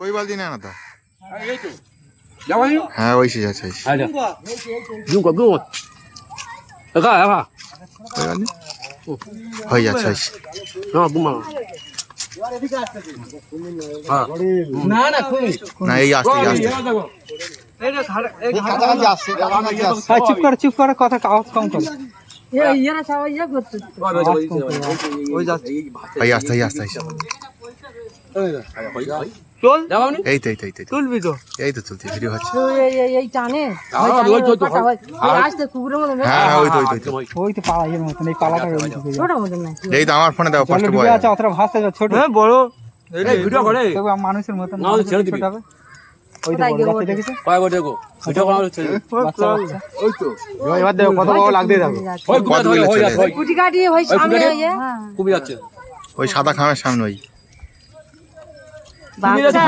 ওই বালতি নেয় না তো হ্যাঁ ওই সে যাচ্ছে। আচ্ছা কর জুম একা একা হয়ে যাচ্ছে না বুমা হ্যাঁ না না না এই আসতে আসতে হ্যাঁ, চুপ করে চুপ করে কথা আওয়াজ কম করে ইয়ে আসতে এই আসতে। চল। এই তো এই তো এই তো তুলবি তো। এই তো চলছে ভিডিও হচ্ছে। এই এই এই টানে। ওই তো তো আসতে কুকুরের মতো হ্যাঁ ওই তো ওই তো, ওই তো। ওই তো পাড়া এর মতন এই পালাটা ছোট মতন না এই তো আমার ফোনে দেখো জলে বয়। আছে অতটা ভাসতে যাবে ছোট। হ্যাঁ বড়। এই ভিডিও করে। তবু মানুষের মতন না, ছেড়ে দিবি। ওই তো বড় গিয়ে বাচ্চা বলবে? দেখেছ কয় করে দেখো। ভিডিও করা হচ্ছে বাচ্চা বাচ্চা। এবার দেখো কত বড় লাগতে দেখো ওই কত ধরে মিলে চলে যাচ্ছে কুটি কাটি ওই সামনে কুবি যাচ্ছে। ওই সাদা খামের সামনে ওই। বাচ্চা